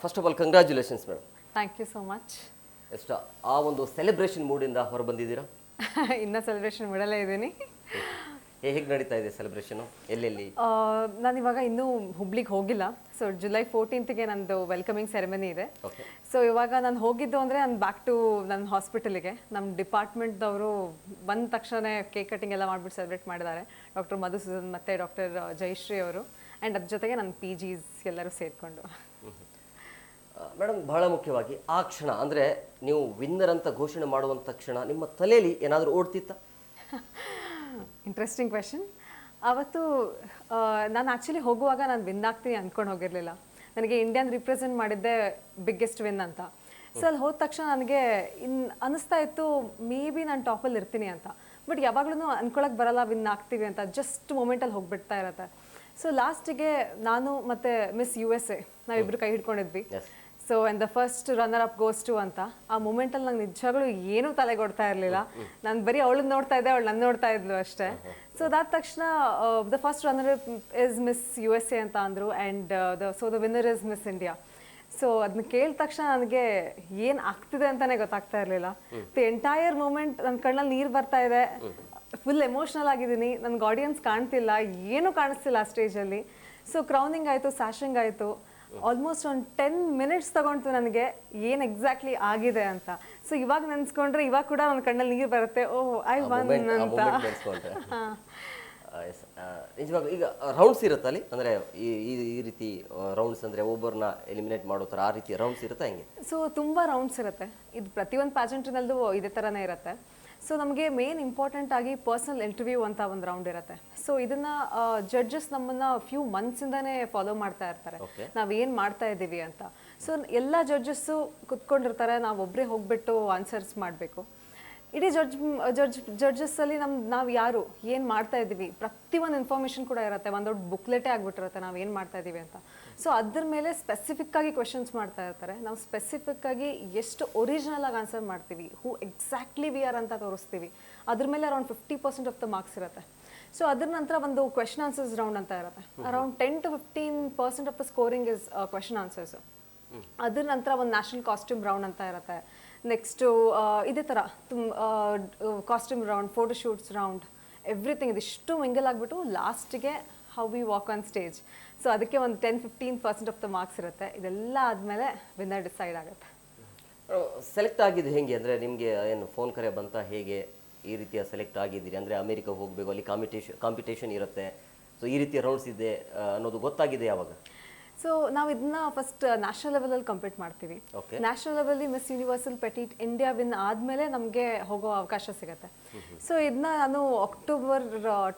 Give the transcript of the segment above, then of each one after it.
First of all congratulations madam thank you so much ಎಷ್ಟ ಆ ಒಂದು ಸೆಲೆಬ್ರೇಷನ್ ಮೂಡಿಂದ ಹೊರ ಬಂದಿದ್ದೀರಾ? ಇನ್ನ ಸೆಲೆಬ್ರೇಷನ್ ಮಾಡಲೇ ಇದ್ದೀನಿ. ಹೇಗೆ ನಡೀತಾ ಇದೆ ಸೆಲೆಬ್ರೇಷನು ಎಲ್ಲೆಲ್ಲಿ? ನಾನು ಇವಾಗ ಇನ್ನೂ ಹುಬ್ಳಿಗೆ ಹೋಗಿಲ್ಲ. ಸೊ ಜುಲೈ ಫೋರ್ಟೀನ್ತ್ಗೆ ನಂದು ವೆಲ್ಕಮಿಂಗ್ ಸೆರೆಮನಿ ಇದೆ. ಸೊ ಇವಾಗ ನಾನು ಹೋಗಿದ್ದು ಅಂದರೆ ನಾನು ಬ್ಯಾಕ್ ಟು ನನ್ನ ಹಾಸ್ಪಿಟಲಿಗೆ ನಮ್ಮ ಡಿಪಾರ್ಟ್ಮೆಂಟ್ದವರು ಬಂದ ತಕ್ಷಣ ಕೇಕ್ ಕಟಿಂಗ್ ಎಲ್ಲ ಮಾಡಿಬಿಟ್ಟು ಸೆಲೆಬ್ರೇಟ್ ಮಾಡಿದ್ದಾರೆ. ಡಾಕ್ಟರ್ ಮಧುಸೂದನ್ ಮತ್ತು ಡಾಕ್ಟರ್ ಜಯಶ್ರೀ ಅವರು. ಆ್ಯಂಡ್ ಅದ್ರ ಜೊತೆಗೆ ನನ್ನ ಪಿ ಜೀಸ್ ಎಲ್ಲರೂ ಸೇರಿಕೊಂಡು. ಮೇಡಮ್ ಬಹಳ ಮುಖ್ಯವಾಗಿ ಆ ಕ್ಷಣ ಅಂದರೆ ನೀವು ವಿನ್ನರ್ ಅಂತ ಘೋಷಣೆ ಮಾಡುವಂಥ ಕ್ಷಣ ನಿಮ್ಮ ತಲೆಯಲ್ಲಿ ಏನಾದರೂ ಓಡ್ತಿತ್ತ? ಇಂಟ್ರೆಸ್ಟಿಂಗ್ ಕ್ವೆಶನ್ ಅವತ್ತು ನಾನು ಆ್ಯಕ್ಚುಲಿ ಹೋಗುವಾಗ ನಾನು ವಿನ್ ಆಗ್ತೀನಿ ಅಂದ್ಕೊಂಡು ಹೋಗಿರಲಿಲ್ಲ. ನನಗೆ ಇಂಡಿಯನ್ ರಿಪ್ರೆಸೆಂಟ್ ಮಾಡಿದ್ದೆ ಬಿಗ್ಗೆಸ್ಟ್ ವಿನ್ ಅಂತ. ಸೊ ಅಲ್ಲಿ ಹೋದ ತಕ್ಷಣ ನನಗೆ ಇನ್ ಅನ್ನಿಸ್ತಾ ಇತ್ತು ಮೇ ಬಿ ನಾನು ಟಾಪಲ್ಲಿ ಇರ್ತೀನಿ ಅಂತ. ಬಟ್ ಯಾವಾಗಲೂ ಅಂದ್ಕೊಳಕ್ಕೆ ಬರಲ್ಲ ವಿನ್ ಆಗ್ತೀವಿ ಅಂತ. ಜಸ್ಟ್ ಮೂಮೆಂಟಲ್ಲಿ ಹೋಗ್ಬಿಡ್ತಾ ಇರತ್ತೆ. ಸೊ ಲಾಸ್ಟಿಗೆ ನಾನು ಮತ್ತು ಮಿಸ್ ಯು ಎಸ್ ಎ ನಾವಿಬ್ಬರು ಕೈ ಹಿಡ್ಕೊಂಡಿದ್ವಿ. So and the first runner up goes to ಅಂತ ಆ ಮೂಮೆಂಟಲ್ಲಿ ನಂಗೆ ನಿಜವಾಗ್ಲೂ ಏನೂ ತಲೆಗೊಡ್ತಾ ಇರಲಿಲ್ಲ. ನಾನು ಬರೀ ಅವಳನ್ನ ನೋಡ್ತಾ ಇದ್ದೆ, ಅವಳು ನನ್ನ ನೋಡ್ತಾ ಇದ್ಲು ಅಷ್ಟೇ. ಸೊ ಅದಾದ ತಕ್ಷಣ the first runner is miss U S A ಅಂತ ಅಂದರು and the so the winner is miss India so ಅದನ್ನ ಕೇಳಿದ ತಕ್ಷಣ ನನಗೆ ಏನು ಆಗ್ತಿದೆ ಅಂತಲೇ ಗೊತ್ತಾಗ್ತಾ ಇರಲಿಲ್ಲ. ದಿ ಎಂಟೈರ್ ಮೂಮೆಂಟ್ ನನ್ನ ಕಣ್ಣಲ್ಲಿ ನೀರು ಬರ್ತಾ ಇದೆ. ಫುಲ್ ಎಮೋಷ್ನಲ್ ಆಗಿದ್ದೀನಿ. ನನಗೆ ಆಡಿಯನ್ಸ್ ಕಾಣ್ತಿಲ್ಲ. ಏನೂ ಕಾಣಿಸ್ತಿಲ್ಲ ಆ ಸ್ಟೇಜಲ್ಲಿ ಸೊ ಕ್ರೌನಿಂಗ್ ಆಯಿತು ಸ್ಯಾಶಿಂಗ್ ಆಯಿತು. ಆಲ್ಮೋಸ್ಟ್ ಒಂದು ಟೆನ್ ಮಿನಿಟ್ಸ್ ತಗೊಂತು ನನಗೆ ಏನು ಎಕ್ಸಾಕ್ಟ್ಲಿ ಆಗಿದೆ ಅಂತ. ಸೊ ಇವಾಗ ನೆನ್ಸ್ಕೊಂಡ್ರೆ ಇವಾಗ ಕೂಡ ನನ್ನ ಕಣ್ಣಲ್ಲಿ ನೀರು ಬರುತ್ತೆ. ಓಹ್ ಐ ವನ್ ಅಂತ. ನಿಜವಾಗ ಈಗ ರೌಂಡ್ಸ್ ಇರುತ್ತೆ ಅಲ್ಲಿ? ಅಂದರೆ ಈ ಈ- ಈ ರೀತಿ ರೌಂಡ್ಸ್ ಅಂದರೆ ಒಬ್ಬರನ್ನ ಎಲಿಮಿನೇಟ್ ಮಾಡೋ ಥರ ಆ ರೀತಿ ರೌಂಡ್ಸ್ ಇರುತ್ತೆ ಹೆಂಗೆ? ಸೊ ತುಂಬ ರೌಂಡ್ಸ್ ಇರುತ್ತೆ. ಇದು ಪ್ರತಿಯೊಂದು ಪ್ಯಾಸೆಂಟ್ರಿನಲ್ಲೂ ಇದೇ ಥರನೇ ಇರುತ್ತೆ. ಸೊ ನಮಗೆ ಮೇನ್ ಇಂಪಾರ್ಟೆಂಟ್ ಆಗಿ ಪರ್ಸನಲ್ ಇಂಟರ್ವ್ಯೂ ಅಂತ ಒಂದು ರೌಂಡ್ ಇರುತ್ತೆ. ಸೊ ಇದನ್ನ ಜಡ್ಜಸ್ ನಮ್ಮನ್ನ ಫ್ಯೂ ಮಂತ್ಸಿಂದಾನೇ ಫಾಲೋ ಮಾಡ್ತಾ ಇರ್ತಾರೆ. ನಾವ್ ಏನ್ ಮಾಡ್ತಾ ಇದ್ದೀವಿ ಅಂತ. ಸೊ ಎಲ್ಲ ಜಡ್ಜಸ್ಸು ಕುತ್ಕೊಂಡಿರ್ತಾರೆ. ನಾವು ಒಬ್ಬರೇ ಹೋಗ್ಬಿಟ್ಟು ಆನ್ಸರ್ಸ್ ಮಾಡಬೇಕು. ಇಡೀ ಜಡ್ಜ್ ಜಡ್ಜ್ ಅಲ್ಲಿ ನಮ್ ನಾವು ಯಾರು? ಏನು ಮಾಡ್ತಾ ಇದ್ದೀವಿ? ಒಂದು ಇನ್ಫಾರ್ಮೇಷನ್ ಕೂಡ ಇರುತ್ತೆ. ಒಂದು ದೊಡ್ಡ ಬುಕ್ಲೆಟೇ ಆಗ್ಬಿಟ್ಟಿರುತ್ತೆ ನಾವು ಏನು ಮಾಡ್ತಾ ಇದ್ದೀವಿ ಅಂತ. ಸೊ ಅದ್ರ ಮೇಲೆ ಸ್ಪೆಸಿಫಿಕ್ ಆಗಿ ಕ್ವೆಶನ್ಸ್ ಮಾಡ್ತಾ ಇರ್ತಾರೆ. ನಾವು ಸ್ಪೆಸಿಫಿಕ್ ಆಗಿ ಎಷ್ಟು ಒರಿಜಿನಲ್ ಆಗಿ ಆನ್ಸರ್ ಮಾಡ್ತೀವಿ? ಹೂ ಎಕ್ಸಾಕ್ಟ್ಲಿ ವಿ ಆರ್ ಅಂತ ತೋರಿಸ್ತೀವಿ. ಅದ್ರ ಮೇಲೆ around fifty percent of the marks ಇರುತ್ತೆ. ಸೊ ಅದ್ರ ನಂತರ ಒಂದು ಕ್ವೆಶನ್ ಆನ್ಸರ್ಸ್ ರೌಂಡ್ ಅಂತ ಇರುತ್ತೆ. Around ten to fifteen percent of the scoring is question answers ಅದ್ರ ನಂತರ ಒಂದು ನ್ಯಾಷನಲ್ ಕಾಸ್ಟ್ಯೂಮ್ ರೌಂಡ್ ಅಂತ ಇರುತ್ತೆ. ನೆಕ್ಸ್ಟು ಇದೇ ಥರ ತುಂಬ costume round photo shoots round everything ಇದಿಷ್ಟು ಮಿಂಗಲ್ ಆಗಿಬಿಟ್ಟು ಲಾಸ್ಟಿಗೆ how we walk on stage so ಅದಕ್ಕೆ ಒಂದು ten fifteen percent of the marks ಇರುತ್ತೆ. ಇದೆಲ್ಲ ಆದಮೇಲೆ ವಿನ್ನರ್ ಡಿಸೈಡ್ ಆಗುತ್ತೆ. ಸೆಲೆಕ್ಟ್ ಆಗಿದ್ದು ಹೇಗೆ? ಅಂದರೆ ನಿಮಗೆ ಏನು ಫೋನ್ ಕರೆ ಬಂತ ಹೇಗೆ? ಈ ರೀತಿಯ ಸೆಲೆಕ್ಟ್ ಆಗಿದ್ದೀರಿ? ಅಂದರೆ ಅಮೆರಿಕ ಹೋಗಬೇಕು, ಅಲ್ಲಿ ಕಾಂಪಿಟೇಷನ್ ಕಾಂಪಿಟೇಷನ್ ಇರುತ್ತೆ. ಸೊ ಈ ರೀತಿಯ ರೌಂಡ್ಸ್ ಇದೆ ಅನ್ನೋದು ಗೊತ್ತಾಗಿದೆ ಯಾವಾಗ? ಸೊ ನಾವು ಇದನ್ನ ಫಸ್ಟ್ ನ್ಯಾಷನಲ್ ಲೆವೆಲಲ್ಲಿ ಕಂಪೀಟ್ ಮಾಡ್ತೀವಿ. ನ್ಯಾಷನಲ್ ನ್ಯಾಷನಲ್ ಅಲ್ಲಿ miss universal petite India win ಆದಮೇಲೆ ನಮಗೆ ಹೋಗೋ ಅವಕಾಶ ಸಿಗುತ್ತೆ. ಸೊ ಇದನ್ನ ನಾನು ಅಕ್ಟೋಬರ್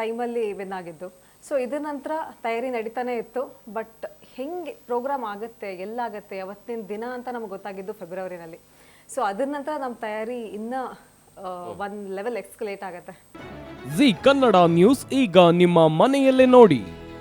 ಟೈಮಲ್ಲಿ ವಿನ್ ಆಗಿದ್ದು. ಸೊ ಇದರ ನಂತರ ತಯಾರಿ ನಡೀತಾನೆ ಇತ್ತು. ಬಟ್ ಹೆಂಗೆ ಪ್ರೋಗ್ರಾಮ್ ಆಗುತ್ತೆ ಎಲ್ಲಾಗತ್ತೆ ಅವತ್ತಿನ ದಿನ ಅಂತ ನಮ್ಗೆ ಗೊತ್ತಾಗಿದ್ದು ಫೆಬ್ರವರಿನಲ್ಲಿ ಸೊ ಅದ್ರ ನಂತರ ನಮ್ಮ ತಯಾರಿ ಇನ್ನೂ ಒಂದು ಲೆವೆಲ್ ಎಕ್ಸ್ಕಲೇಟ್ ಆಗುತ್ತೆ. ಜಿ ಕನ್ನಡ ನ್ಯೂಸ್ ಈಗ ನಿಮ್ಮ ಮನೆಯಲ್ಲೇ ನೋಡಿ.